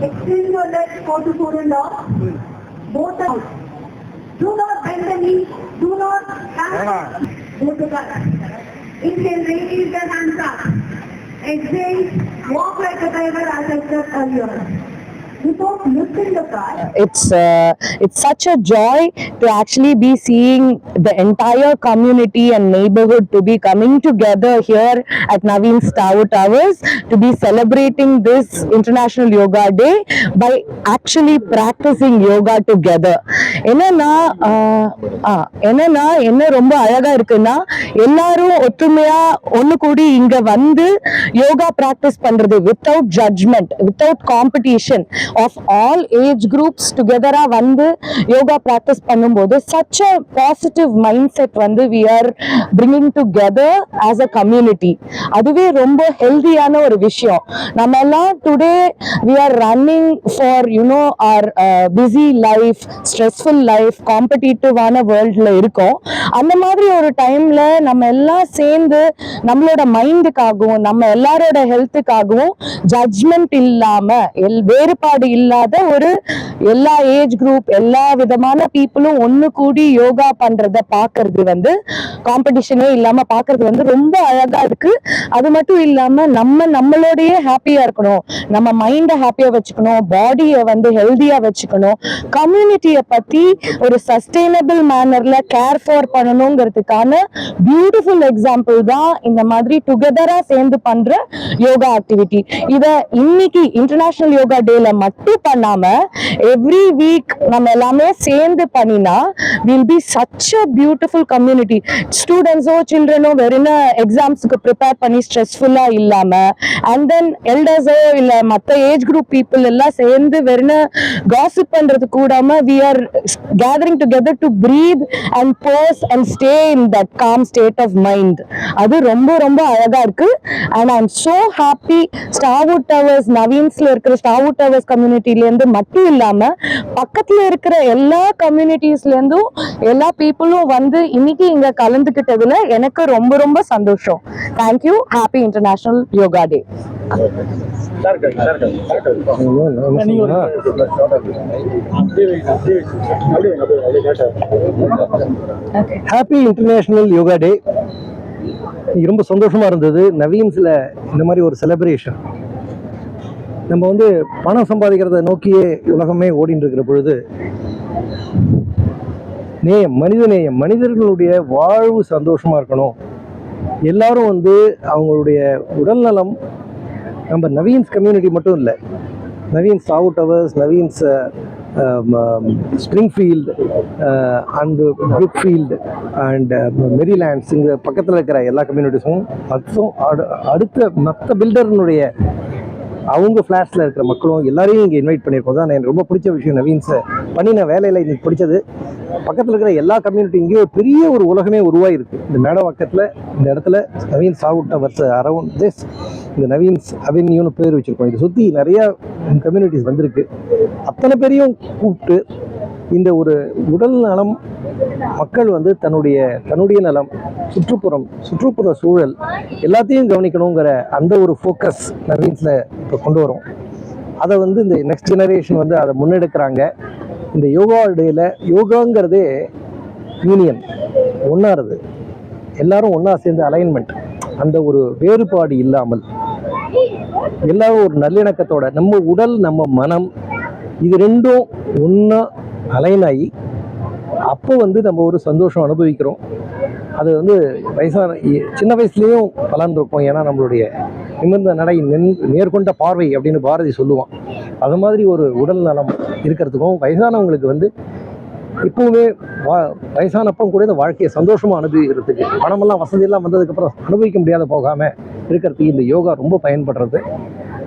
extend your legs four to four and off. Both out. Do not bend the knees. Do not hand Both the back. Inhale, raise the hands up. Exhale, walk like a tiger as I said earlier. It's uh, it's such a joy to actually be seeing the entire community and neighborhood to be coming together here at Naveen Tower Towers to be celebrating this International Yoga Day by actually practicing yoga together. என்னன்னா என்னன்னா என்ன ரொம்ப அழகா இருக்குன்னா எல்லாரும் ஒற்றுமையா ஒண்ணு கூடி இங்க வந்து யோகா பிராக்டிஸ் பண்றது without judgement without competition of all age groups டுகெதராக வந்து யோகா ப்ராக்டிஸ் பண்ணும்போது such a positive mind set வந்து we are bringing together as a community அதுவே ரொம்ப ஹெல்தியான ஒரு விஷயம். நம்ம எல்லாம் today we are running for you know or busy life stressful life காம்படிட்டிவான வேர்ல்டில் இருக்கோம். அந்த மாதிரி ஒரு டைம்ல நம்ம எல்லாம் சேர்ந்து நம்மளோட மைண்டுக்காகவும் நம்ம எல்லாரோட ஹெல்த்துக்காகவும் ஜட்ஜ்மெண்ட் இல்லாம எல் வேறுபாடு இல்லாத ஒரு எல்லா ஏஜ் குரூப் எல்லா விதமான பீப்புளும் ஒண்ணு கூடி யோகா பண்றத பாக்குறது வந்து காம்படிஷனே இல்லாம பாக்குறது வந்து ரொம்ப அழகா இருக்கு. அது மட்டும் இல்லாம நம்ம நம்மளோடய ஹாப்பியா இருக்கணும். நம்ம மைண்டை ஹாப்பியா வச்சுக்கணும். பாடியை வந்து ஹெல்தியா வச்சுக்கணும். கம்யூனிட்டியை பத்தி ஒரு சஸ்டைனபிள் மேனர்ல கேர் ஃபார் பண்ணணுங்கிறதுக்கான பியூட்டிஃபுல் எக்ஸாம்பிள் தான் இந்த மாதிரி டுகெதரா சேர்ந்து பண்ற யோகா ஆக்டிவிட்டி இத இன்னைக்கு இன்டர்நேஷனல் யோகா டேல மட்டும் பண்ணாம எவ்ரி வீக் நம்ம எல்லாமே சேர்ந்து பண்ணினா will be such a beautiful community ஸ்டூடெண்ட்ஸோ சில்ட்ரனோ வெறும் எக்ஸாம்ஸுக்கு ப்ரிப்பேர் பண்ணி ஸ்ட்ரெஸ்ஃபுல்லா இல்லாம அண்ட் தென் எல்டர்ஸோ இல்ல மத்த ஏஜ் குரூப் பீப்புள் எல்லாம் சேர்ந்து வெறும் காசிப் பண்றது கூடாம we are gathering together to breathe and pause and stay in that calm state of mind அது ரொம்ப ரொம்ப அழகா இருக்கு. And I am so happy Starwood towers நவீன்ஸ்ல இருக்கிற ஸ்டாவுட் டவர்ஸ் கம்யூனிட்டிலேருந்து மட்டும் இல்லாம பக்கத்துல இருக்கிற எல்லா கம்யூனிட்டிஸ்லேருந்தும் எல்லா பீப்புளும் வந்து இன்னைக்கு இங்க கலந்துக்கிட்டதுல எனக்கு ரொம்ப ரொம்ப சந்தோஷம். Thank you happy international yoga day happy international yoga day ரொம்ப சந்தோஷமா இருந்தது. நவீன்ஸில் இந்த மாதிரி ஒரு செலிப்ரேஷன் நம்ம வந்து பணம் சம்பாதிக்கிறத நோக்கியே உலகமே ஓடிட்டு இருக்கிற பொழுது நேயம் மனித நேயம் மனிதர்களுடைய வாழ்வு சந்தோஷமா இருக்கணும். எல்லாரும் வந்து அவங்களுடைய உடல்நலம் நம்ம நவீன்ஸ் கம்யூனிட்டி மட்டும் இல்லை நவீன்ஸ் சாவு towers Naveen's Springfield and Brookfield and Marylands இங்கே பக்கத்தில் இருக்கிற எல்லா கம்யூனிட்டிஸும் மற்றும் அடு அடுத்த மற்ற பில்டர்னுடைய அவங்க ஃப்ளாட்ஸில் இருக்கிற மக்களும் எல்லாரையும் இங்கே இன்வைட் பண்ணியிருக்கோம். தான் எனக்கு ரொம்ப பிடிச்ச விஷயம் நவீன்ஸை பண்ணின வேலையில் எனக்கு பிடிச்சது. பக்கத்தில் இருக்கிற எல்லா கம்யூனிட்டி இங்கேயும் ஒரு பெரிய ஒரு உலகமே உருவாயிருக்கு. இந்த மேடம் பக்கத்தில் இந்த இடத்துல Naveen Starwood towers around this இந்த நவீன்ஸ் அவென்யூன்னு பேர் வச்சுருக்கோம். இதை சுற்றி நிறையா கம்யூனிட்டிஸ் வந்திருக்கு. அத்தனை பேரையும் கூப்பிட்டு இந்த ஒரு உடல் நலம் மக்கள் வந்து தன்னுடைய தன்னுடைய நலம் சுற்றுப்புறம் சுற்றுப்புற சூழல் எல்லாத்தையும் கவனிக்கணுங்கிற அந்த ஒரு ஃபோக்கஸ் நவீன்ஸில் இப்போ கொண்டு வரும். அதை வந்து இந்த நெக்ஸ்ட் ஜெனரேஷன் வந்து அதை முன்னெடுக்கிறாங்க. இந்த யோகா டேல யோகாங்கிறதே யூனியன் ஒன்றாருது எல்லாரும் ஒன்றா சேர்ந்து அலைன்மெண்ட் அந்த ஒரு வேறுபாடு இல்லாமல். எல்லாரும் ஒரு நல்லிணக்கத்தோட நம்ம உடல் நம்ம மனம் இது ரெண்டும் ஒன்றா அலைன் ஆகி அப்போ வந்து நம்ம ஒரு சந்தோஷம் அனுபவிக்கிறோம். அது வந்து வயசான சின்ன வயசுலேயும் பலன் ஏன்னா நம்மளுடைய நிமிர்ந்த நடை நின் நேர்கொண்ட பார்வை அப்படின்னு பாரதி சொல்லுவான். அது மாதிரி ஒரு உடல் நலம் இருக்கிறதுக்கும் வயசானவங்களுக்கு வந்து இப்போவுமே வா வயசானப்பம் கூட இந்த வாழ்க்கையை சந்தோஷமாக அனுபவிக்கிறதுக்கு பணமெல்லாம் வசதியெல்லாம் வந்ததுக்கப்புறம் அனுபவிக்க முடியாத போகாமல் இருக்கிறதுக்கு இந்த யோகா ரொம்ப பயன்படுறது.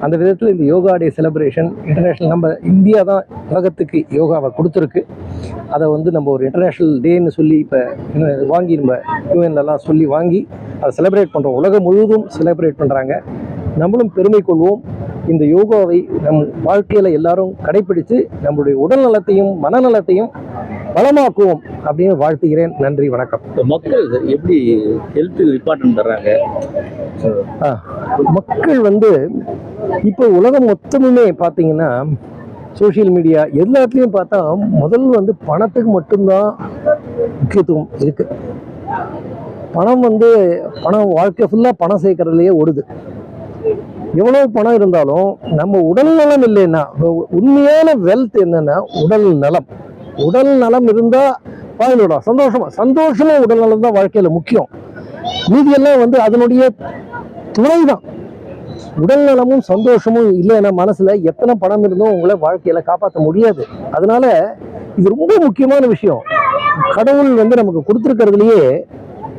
அந்த விதத்தில் இந்த யோகா டே செலிப்ரேஷன் இன்டர்நேஷ்னல் நம்ம இந்தியா தான் உலகத்துக்கு யோகாவை கொடுத்துருக்கு. அதை வந்து நம்ம ஒரு இன்டர்நேஷ்னல் டேன்னு சொல்லி இப்போ வாங்கி நம்ம யூஎன்லலாம் சொல்லி வாங்கி அதை செலிப்ரேட் பண்ணுறோம் உலகம் முழுவதும் செலிப்ரேட் பண்ணுறாங்க நம்மளும் பெருமை கொள்வோம். இந்த யோகாவை நம் வாழ்க்கையில் எல்லாரும் கடைப்பிடித்து நம்மளுடைய உடல் நலத்தையும் மனநலத்தையும் வளமாக்குவோம் அப்படின்னு வாழ்த்துகிறேன். நன்றி வணக்கம். மக்கள் எப்படி ஹெல்த்துக்கு இம்பார்ட்டன்ட் தர்றாங்க? மக்கள் வந்து இப்போ உலகம் மொத்தமுமே பார்த்தீங்கன்னா சோஷியல் மீடியா எல்லாத்துலேயும் பார்த்தா முதல் வந்து பணத்துக்கு மட்டும்தான் முக்கியத்துவம் இருக்கு. பணம் வந்து பணம் வாழ்க்கை ஃபுல்லாக பணம் சேர்க்கறதுலையே ஓடுது. எவ்வளோ பணம் இருந்தாலும் நம்ம உடல் நலம் இல்லைன்னா உண்மையான வெல்த் என்னன்னா உடல் நலம். உடல் நலம் இருந்தால் பாதிலோட சந்தோஷமா சந்தோஷமா உடல் நலம் தான் வாழ்க்கையில் முக்கியம். மீதியெல்லாம் வந்து அதனுடைய துணை தான் உடல் நலமும் சந்தோஷமும் இல்லைன்னா மனசுல எத்தனை பணம் இருந்தும் உங்களை வாழ்க்கையில காப்பாற்ற முடியாது. அதனால இது ரொம்ப முக்கியமான விஷயம். கடவுள் வந்து நமக்கு கொடுத்துருக்கிறதுலயே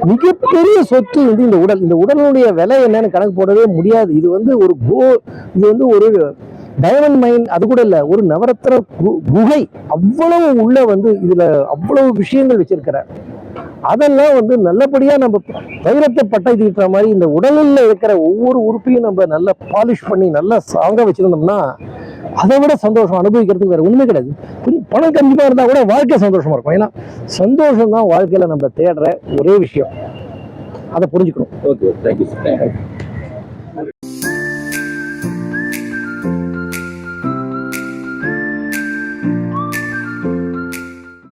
மிகப்பெரிய சொத்து வந்து இந்த உடல் இந்த உடலுடைய விலை என்னன்னு கணக்கு போடவே முடியாது. இது வந்து ஒரு கோ இது வந்து ஒரு டைமண்ட் மைன் அது கூட இல்லை ஒரு நவரத்ன கு- குகை அவ்வளவு உள்ள வந்து இதுல அவ்வளவு விஷயங்கள் வச்சிருக்கிறார். அதெல்லாம் வந்து நல்லபடியா நம்ம வைரத்தை பட்டை தீட்டுற மாதிரி இந்த உடலில் இருக்கிற ஒவ்வொரு உறுப்பையும் நம்ம நல்லா பாலிஷ் பண்ணி நல்லா சாங்க வச்சிருந்தோம்னா அதை விட சந்தோஷம் அனுபவிக்கிறதுக்கு வேற ஒண்ணுமே கிடையாது. கொஞ்சம் பணம் கண்டிப்பா இருந்தா கூட வாழ்க்கை சந்தோஷமா இருக்கும். ஏன்னா சந்தோஷம் தான் வாழ்க்கையில நம்ம தேடுற ஒரே விஷயம். அதை புரிஞ்சுக்கணும். Okay thank you sir